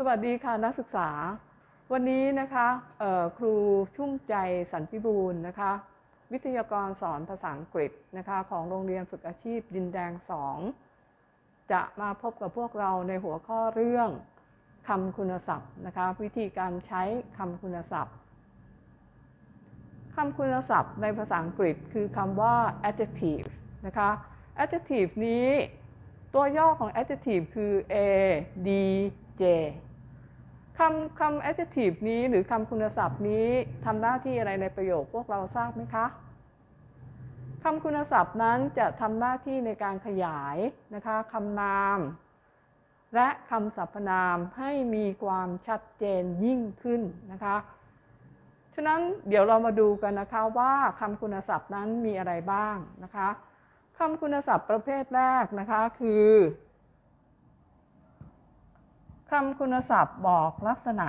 สวัสดีค่ะนักศึกษา วันนี้นะคะครูชุ่มใจสันพิบูลนะคะ วิทยากรสอนภาษาอังกฤษนะคะของโรงเรียนฝึกอาชีพดินแดงสองจะมาพบกับพวกเราในหัวข้อเรื่องคำคุณศัพท์นะคะวิธีการใช้คำคุณศัพท์คำคุณศัพท์ในภาษาอังกฤษคือคำว่า adjective นะคะ adjective นี้ตัวย่อของ adjective คือ a d j คำคำ adjective นี้หรือคำคุณศัพท์นี้ทำหน้าที่อะไรในประโยคพวกเราทราบไหมคะคำคุณศัพท์นั้นจะทำหน้าที่ในการขยายนะคะคำนาม และคำสรรพนามให้มีความชัดเจนยิ่งขึ้นนะคะ ฉะนั้นเดี๋ยวเรามาดูกันนะคะว่าคำคุณศัพท์นั้นมีอะไรบ้างนะคะคำคุณศัพท์ประเภทแรกนะคะคือ คำคุณศัพท์บอกลักษณะ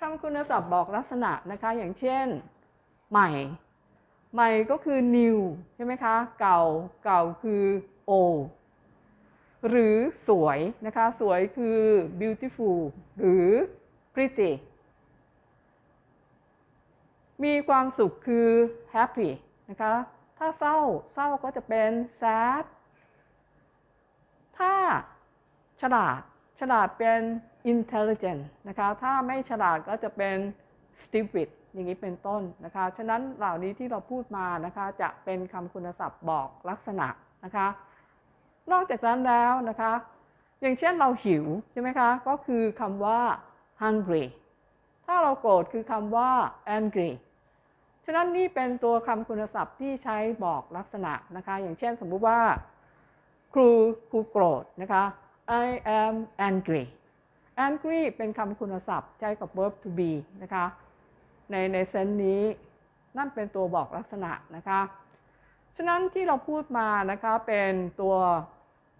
คำคุณศัพท์บอกลักษณะนะคะ อย่างเช่น ใหม่ ใหม่ก็คือ new ใช่ไหมคะ เก่า เก่าคือ old หรือสวยนะคะ สวยคือ beautiful หรือ pretty มีความสุขคือ happy นะคะ ถ้าเศร้าเศร้าก็จะเป็น sad ถ้าฉลาดฉลาดเป็น intelligent นะคะ ถ้าไม่ฉลาดก็จะเป็น stupid อย่างนี้เป็นต้นนะคะ ฉะนั้นเหล่านี้ที่เราพูดมานะคะจะเป็นคำคุณศัพท์บอกลักษณะนะคะ นอกจากนั้นแล้วนะคะ อย่างเช่นเราหิวใช่ไหมคะ ก็คือคำว่า hungry ถ้าเราโกรธคือคำว่า angry ฉะนั้นนี่เป็นตัวคำคุณศัพท์ที่ใช้บอกลักษณะนะคะ อย่างเช่นสมมุติว่า ครูครูโกรธนะคะ I am angry angry เป็นคำคุณศัพท์ใช้กับ verb to be นะคะ ในในเซนนี้นั่นเป็นตัวบอกลักษณะนะคะ ฉะนั้นที่เราพูดมานะคะเป็นตัว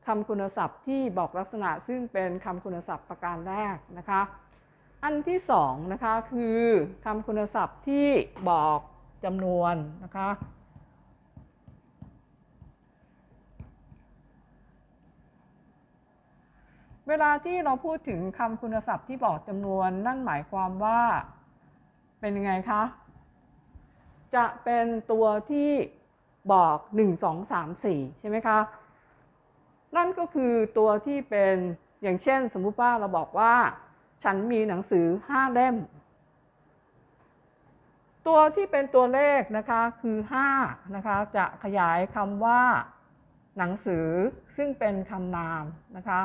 คำคุณศัพท์ที่บอกลักษณะซึ่งเป็นคำคุณศัพท์ประการแรกนะคะ อันที่สองนะคะคือคำคุณศัพท์ที่บอก จำนวนนะคะ เวลาที่เราพูดถึงคำคุณศัพท์ที่บอกจำนวนนั่นหมายความว่าเป็นยังไงคะ จะเป็นตัวที่บอก 1 2 3 4 ใช่ไหมคะ นั่นก็คือตัวที่เป็นอย่างเช่นสมมุติว่าเราบอกว่า ฉันมีหนังสือ 5 เล่ม ตัวที่เป็นตัวเลขนะคะคือ5นะคะจะขยายคำว่า หนังสือซึ่งเป็นคำนามนะคะ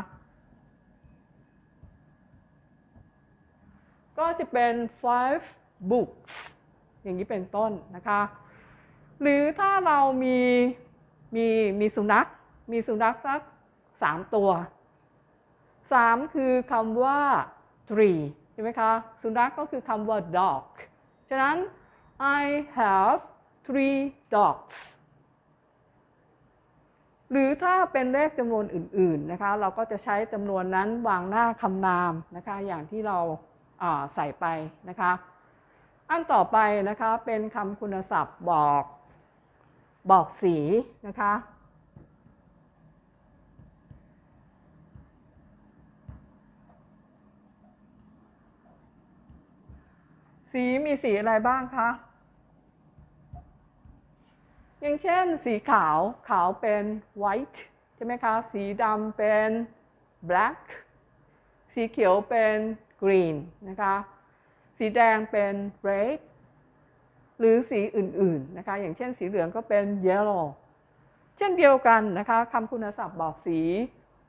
ก็จะเป็น five books อย่างนี้เป็นต้นนะคะ หรือถ้าเรามีมีมีสุนัข มีสุนัขสักสามตัวสามคือคำว่า three ใช่ไหมคะ สุนัขกก็คือคำว่า dog ฉะนั้น I have three dogs หรือถ้าเป็นเลขจำนวนอื่น ๆ นะคะ เราก็จะใช้จำนวนนั้นวางหน้าคำนามนะคะ อย่างที่เราใส่ไปนะคะ อันต่อไปนะคะเป็นคำคุณศัพท์บอกบอกสีนะคะ สีมีสีอะไรบ้างคะ อย่างเช่น สีขาวขาวเป็น white ใช่ไหมคะ สีดำเป็น black สีเขียวเป็น green นะคะ สีแดงเป็น red หรือสีอื่นๆนะคะ อย่างเช่นสีเหลืองก็เป็น yellow เช่นเดียวกันนะคะคำคุณศัพท์บอกสี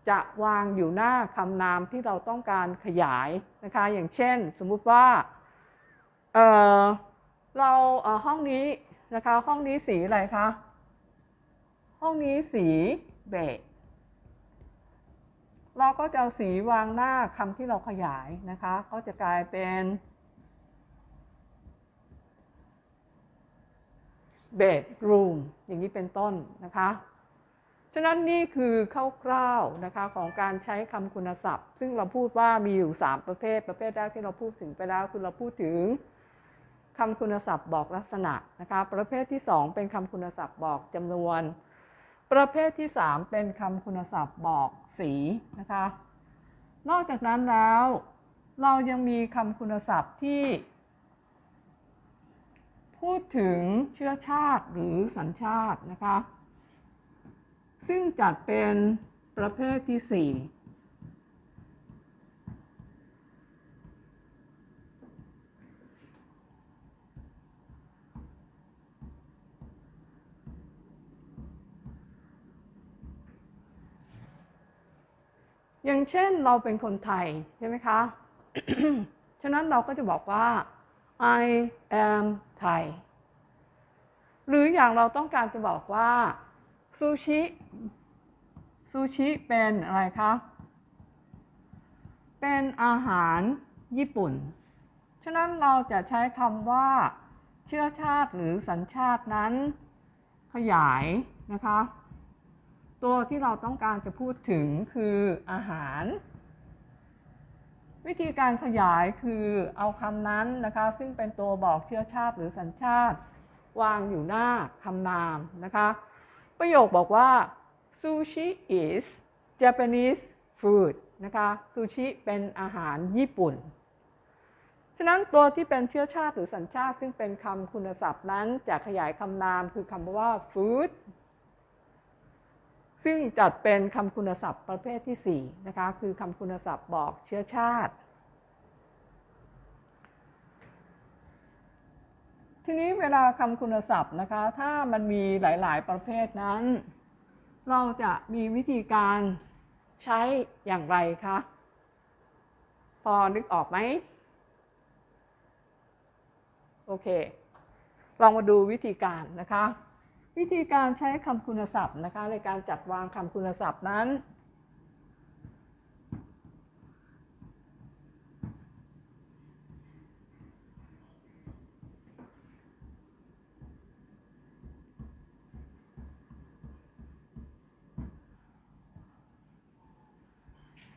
จะวางอยู่หน้าคำนามที่เราต้องการขยายนะคะ อย่างเช่นสมมุติว่า เเราห้องนี้ นะคะ ห้องนี้สีอะไรคะ ห้องนี้สีเบจเราก็จะเอาสีวางหน้าคำที่เราขยายนะคะ ก็จะกลายเป็นเบดรูมอย่างนี้เป็นต้นนะคะ ฉะนั้นนี่คือคร่าวๆนะคะของการใช้คำคุณศัพท์ ซึ่งเราพูดว่ามีอยู่ 3 ประเภท ประเภทแรกที่เราพูดถึงไปแล้วคือเราพูดถึง คำคุณศัพท์บอกลักษณะนะคะ ประเภทที่ 2 เป็นคำคุณศัพท์บอกจำนวน ประเภทที่ 3 เป็นคำคุณศัพท์บอกสีนะคะ นอกจากนั้นแล้ว เรายังมีคำคุณศัพท์ที่ พูดถึงเชื้อชาติหรือสัญชาตินะคะ ซึ่งจัดเป็นประเภทที่ 4 อย่างเช่นเราเป็นคนไทยใช่ไหมคะ ฉะนั้นเราก็จะบอกว่า I am Thai หรืออย่างเราต้องการจะบอกว่าซูชิซูชิเป็นอะไรคะ เป็นอาหารญี่ปุ่น ฉะนั้นเราจะใช้คำว่า เชื้อชาติหรือสัญชาตินั้นขยายนะคะ ตัวที่เราต้องการจะพูดถึงคืออาหาร วิธีการขยายคือเอาคำนั้นนะคะ ซึ่งเป็นตัวบอกเชื้อชาติหรือสัญชาติ วางอยู่หน้าคำนามนะคะ ประโยคบอกว่า sushi is Japanese food นะคะซูชิเป็นอาหารญี่ปุ่น ฉะนั้นตัวที่เป็นเชื้อชาติหรือสัญชาติ ซึ่งเป็นคำคุณศัพท์นั้นจะขยายคำนามคือคำว่า food ซึ่งจัดเป็นคำคุณศัพท์ประเภทที่ 4 นะคะ คือคำคุณศัพท์บอกเชื้อชาติ ทีนี้เวลาคำคุณศัพท์นะคะ ถ้ามันมีหลาย ๆ ประเภทนั้น เราจะมีวิธีการใช้อย่างไรคะ พอนึกออกไหม โอเค ลองมาดูวิธีการนะคะ วิธีการใช้คำคุณศัพท์นะคะในการจัดวางคำคุณศัพท์นั้น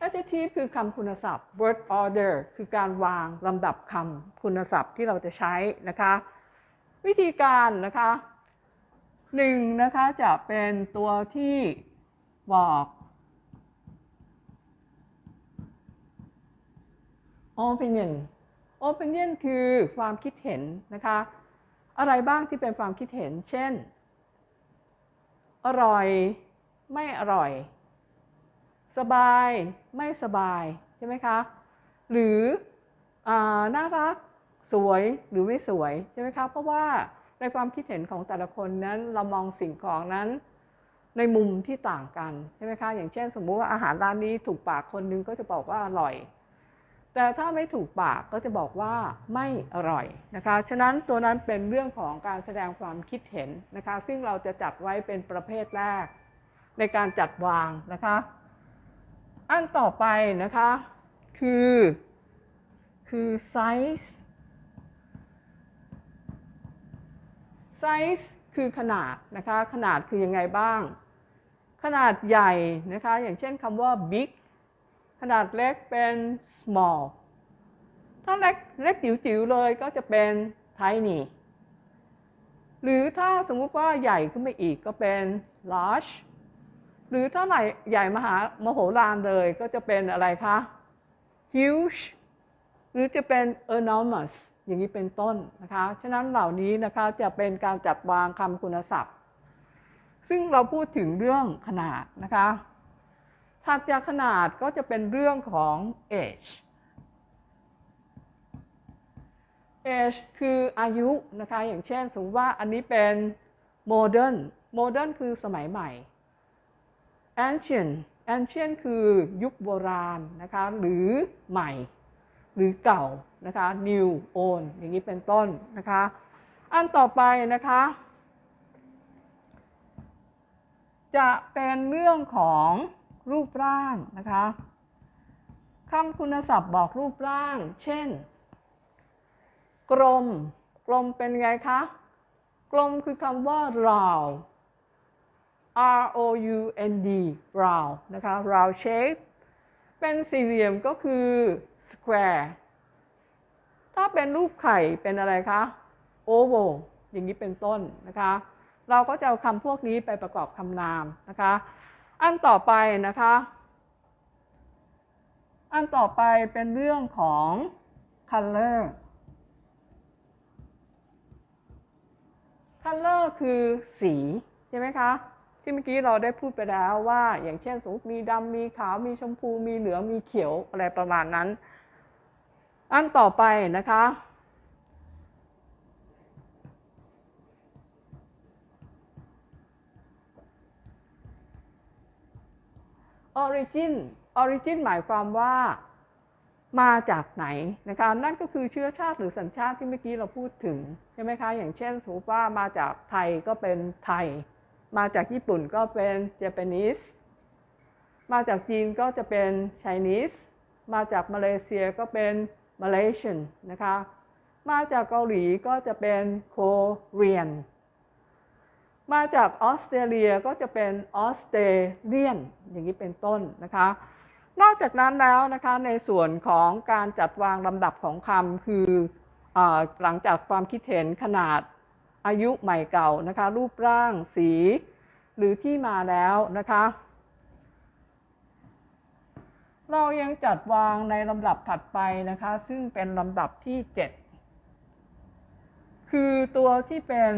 adjective คือคำคุณศัพท์ word order คือการวางลำดับคำคุณศัพท์ที่เราจะใช้นะคะ วิธีการนะคะ หนึ่งนะคะจะเป็นตัวที่บอก opinion opinion คือความคิดเห็นนะคะ อะไรบ้างที่เป็นความคิดเห็น เช่น อร่อยไม่อร่อย สบายไม่สบาย ใช่ไหมคะ หรืออน่ารักสวยหรือไม่สวย ใช่ไหมคะ เพราะว่า ในความคิดเห็นของแต่ละคนนั้นเรามองสิ่งของนั้น ในมุมที่ต่างกันใช่ไหมคะ อย่างเช่น สมมุติว่าอาหารร้านนี้ถูกปากคนนึงก็จะบอกว่าอร่อย แต่ถ้าไม่ถูกปากก็จะบอกว่าไม่อร่อยนะคะ ฉะนั้นตัวนั้นเป็นเรื่องของการแสดงความคิดเห็นนะคะ ซึ่งเราจะจัดไว้เป็นประเภทแรก ในการจัดวางนะคะ อันต่อไปนะคะคือคือ size size คือขนาดนะคะ ขนาดคือยังไงบ้าง ขนาดใหญ่นะคะ อย่างเช่นคำว่า big ขนาดเล็กเป็น small ถ้าเล็กเล็กจิ๋วๆเลยก็จะเป็น tiny หรือถ้าสมมุติว่าใหญ่ขึ้นไปอีกก็เป็น large หรือถ้าไหนใหญ่มหามโหฬารเลยก็จะเป็นอะไรคะ huge หรือจะเป็น enormous อย่างนี้เป็นต้นนะคะ ฉะนั้นเหล่านี้นะคะจะเป็นการจัดวางคำคุณศัพท์ ซึ่งเราพูดถึงเรื่องขนาดนะคะถัดจากขนาดก็จะเป็นเรื่องของ age age คืออายุนะคะ อย่างเช่น สมมติว่าอันนี้เป็น modern modern คือสมัยใหม่ ancient ancient คือยุคโบราณนะคะ หรือใหม่ หรือเก่านะคะ new old อย่างนี้เป็นต้นนะคะ อันต่อไปนะคะ จะเป็นเรื่องของรูปร่างนะคะคำคุณศัพท์บอกรูปร่าง เช่น กลม กลมเป็นไงคะ กลมคือคำว่า round R O U N D round นะคะ round shape เป็นสี่เหลี่ยมก็คือ square ถ้าเป็นรูปไข่เป็นอะไรคะ oval อย่างนี้เป็นต้นนะคะ เราก็จะเอาคำพวกนี้ไปประกอบคำนามนะคะ อันต่อไปนะคะ อันต่อไปเป็นเรื่องของ color color คือสีใช่ไหมคะ ที่เมื่อกี้เราได้พูดไปแล้วว่า อย่างเช่นสมมติมีดำมีขาวมีชมพูมีเหลืองมีเขียวอะไรประมาณนั้น อันต่อไปนะคะ origin origin หมายความว่ามาจากไหนนะคะนั่นก็คือเชื้อชาติหรือสัญชาติที่เมื่อกี้เราพูดถึงใช่ไหมคะอย่างเช่นสมมติว่ามาจากไทยก็เป็นไทย มาจากญี่ปุ่นก็เป็น Japanese มาจากจีนก็จะเป็น Chinese มาจากมาเลเซียก็เป็น Malaysian นะคะ มาจากเกาหลีก็จะเป็น Korean มาจากออสเตรเลียก็จะเป็นออสเตรเลียนอย่างนี้เป็นต้นนะคะ นอกจากนั้นแล้วนะคะในส่วนของการจัดวางลำดับของคำคืออหลังจากความคิดเห็นขนาดอายุใหม่เก่านะคะรูปร่างสี หรือที่มาแล้วนะคะ เรายังจัดวางในลำดับถัดไปนะคะ ซึ่งเป็นลำดับที่ 7 คือตัวที่เป็น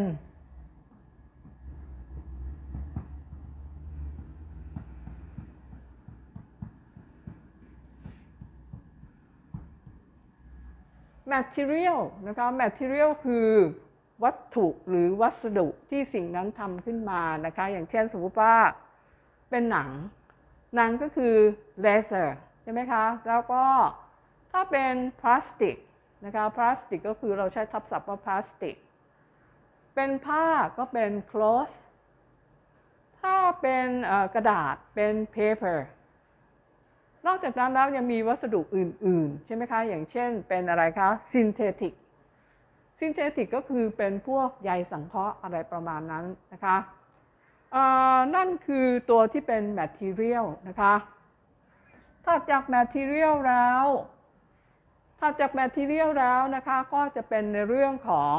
material นะคะ material คือวัตถุหรือวัสดุที่สิ่งนั้นทำขึ้นมานะคะ อย่างเช่นสมมติว่าเป็นหนัง นังก็คือ leather ใช่ไหมคะ แล้วก็ถ้าเป็นพลาสติกนะคะพลาสติกก็คือเราใช้ทับศัพท์ว่าพลาสติก เป็นผ้าก็เป็น cloth ถ้าเป็นกระดาษเป็น paper นอกจากนั้นแล้วยังมีวัสดุอื่น ๆ ใช่ไหมคะ อย่างเช่นเป็นอะไรคะซินเทติกซินเทติกก็คือเป็นพวกใยสังเคราะห์อะไรประมาณนั้นนะคะ นั่นคือตัวที่เป็น material นะคะถัดจาก material แล้วถัดจาก material แล้วนะคะ ก็จะเป็นในเรื่องของ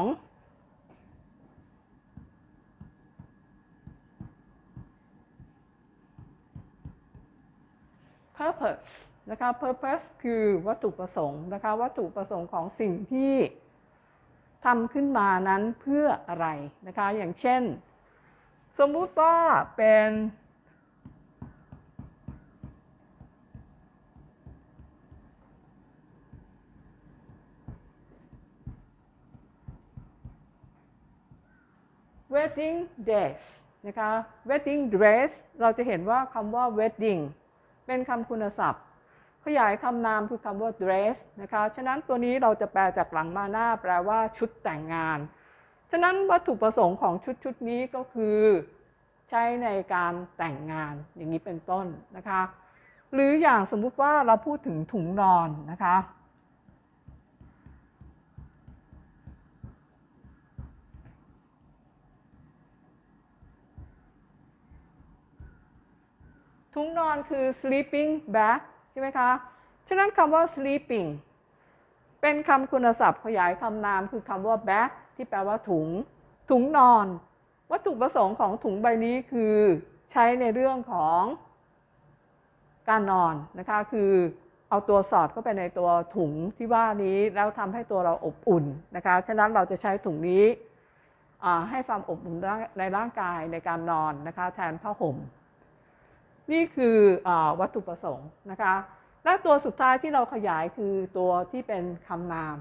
purpose นะคะ purpose คือวัตถุประสงค์นะคะ วัตถุประสงค์ของสิ่งที่ทำขึ้นมานั้นเพื่ออะไรนะคะ อย่างเช่น สมมุติว่าเป็น wedding dress นะคะ wedding dress เราจะเห็นว่าคำว่า wedding เป็นคำคุณศัพท์ ขยายคำนามคือคำว่า dress นะคะ ฉะนั้นตัวนี้เราจะแปลจากหลังมาหน้า แปลว่าชุดแต่งงาน ฉะนั้นวัตถุประสงค์ของชุดชุดนี้ก็คือ ใช้ในการแต่งงานอย่างนี้เป็นต้นนะคะ หรืออย่างสมมุติว่าเราพูดถึงถุงนอนนะคะถุงนอนคือ sleeping bag ใช่ไหมคะ ฉะนั้นคำว่า sleeping เป็นคำคุณศัพท์ขยายคำนามคือคำว่า bag ที่แปลว่าถุง ถุงนอน วัตถุประสงค์ของถุงใบนี้คือใช้ในเรื่องของการนอนนะคะคือเอาตัวสอดเข้าไปในตัวถุงที่ว่านี้แล้วทำให้ตัวเราอบอุ่นนะคะฉะนั้นเราจะใช้ถุงนี้ให้ความอบอุ่นในร่างกายในการนอนนะคะแทนผ้าห่ม นี่คืออวัตถุประสงค์นะคะและตัวสุดท้ายที่เราขยายคือตัวที่เป็นคำนาม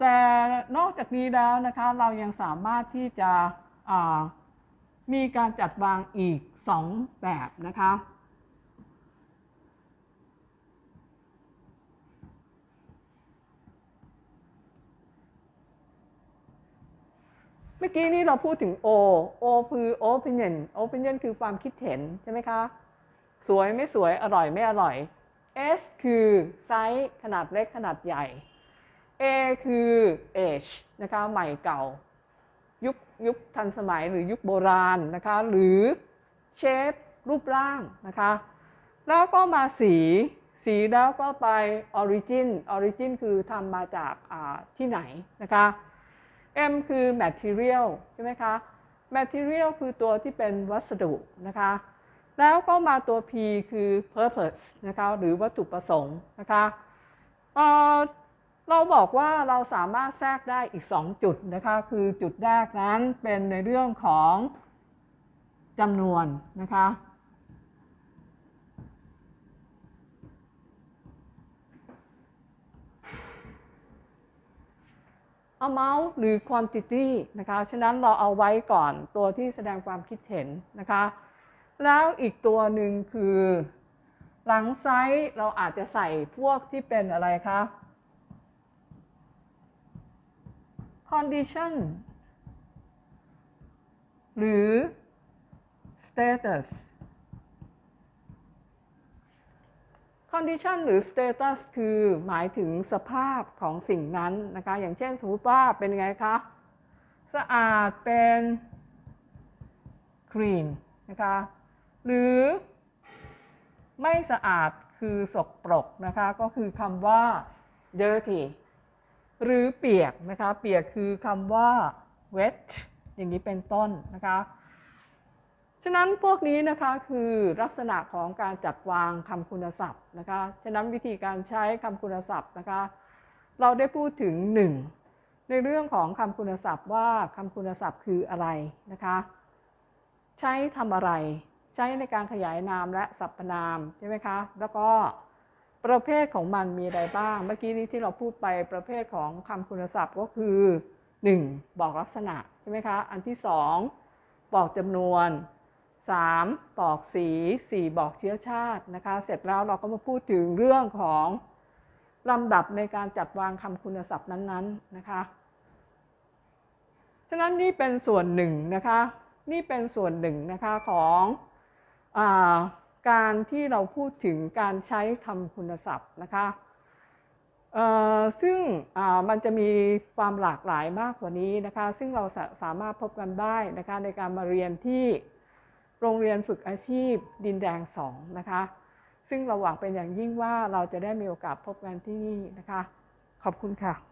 แต่นอกจากนี้แล้วนะคะเรายังสามารถที่จะมีการจัดวางอีก 2 แบบนะคะเมื่อกี้นี้เราพูดถึง O O คือ opinion opinion คือความคิดเห็นใช่ไหมคะ สวยไม่สวย อร่อยไม่อร่อย S คือไซส์ขนาดเล็กขนาดใหญ่ A คือ age นะคะใหม่เก่า ยุคยุคทันสมัยหรือยุคโบราณนะคะหรือ shape รูปร่างนะคะแล้วก็มาสีสีแล้วก็ไป origin origin คือทำมาจากที่ไหนนะคะ M คือ material ใช่ไหมคะ material คือตัวที่เป็นวัสดุนะคะ แล้วก็มาตัว P คือ purpose นะคะ หรือวัตถุประสงค์นะคะ เราบอกว่าเราสามารถแทรกได้อีก 2 จุดนะคะ คือจุดแรกนั้นเป็นในเรื่องของจำนวนนะคะ amount หรือ quantity นะคะ ฉะนั้นเราเอาไว้ก่อนตัวที่แสดงความคิดเห็นนะคะ แล้วอีกตัวหนึ่งคือหลังไซส์เราอาจจะใส่พวกที่เป็นอะไรคะ condition หรือ status condition หรือ status คือหมายถึงสภาพของสิ่งนั้นนะคะ อย่างเช่นสมมติว่าเป็นไงคะ สะอาดเป็น clean นะคะ หรือไม่สะอาดคือสกปรกนะคะ ก็คือคำว่า dirty หรือเปียกนะคะ เปียกคือคำว่า wet อย่างนี้เป็นต้นนะคะ ฉะนั้นพวกนี้นะคะคือลักษณะของการจัดวางคำคุณศัพท์นะคะ ฉะนั้นวิธีการใช้คำคุณศัพท์นะคะ เราได้พูดถึง 1 ในเรื่องของคำคุณศัพท์ว่าคำคุณศัพท์คืออะไรนะคะ ใช้ทำอะไร ใช้ในการขยายนามและสรรพนามใช่ไหมคะ แล้วก็ ประเภทของมันมีอะไรบ้าง เมื่อกี้นี้ที่เราพูดไปประเภทของคำคุณศัพท์ก็คือ 1. บอกลักษณะใช่ไหมคะ อันที่ 2 บอกจำนวน 3. บอกสี 4 บอกเชื้อชาตินะคะ เสร็จแล้วเราก็มาพูดถึงเรื่องของลำดับในการจัดวางคำคุณศัพท์นั้นๆนะคะ ฉะนั้นนี่เป็นส่วนหนึ่งนะคะ นี่เป็นส่วนหนึ่งนะคะของอ การที่เราพูดถึงการใช้คำคุณศัพท์นะคะซึ่งมันจะมีความหลากหลายมากกว่านี้นะคะ ซึ่งเราสามารถพบกันได้นะคะในการมาเรียนที่โรงเรียนฝึกอาชีพดินแดง 2 นะคะ ซึ่งเราหวังเป็นอย่างยิ่งว่าเราจะได้มีโอกาสพบกันที่นี่นะคะ ขอบคุณค่ะ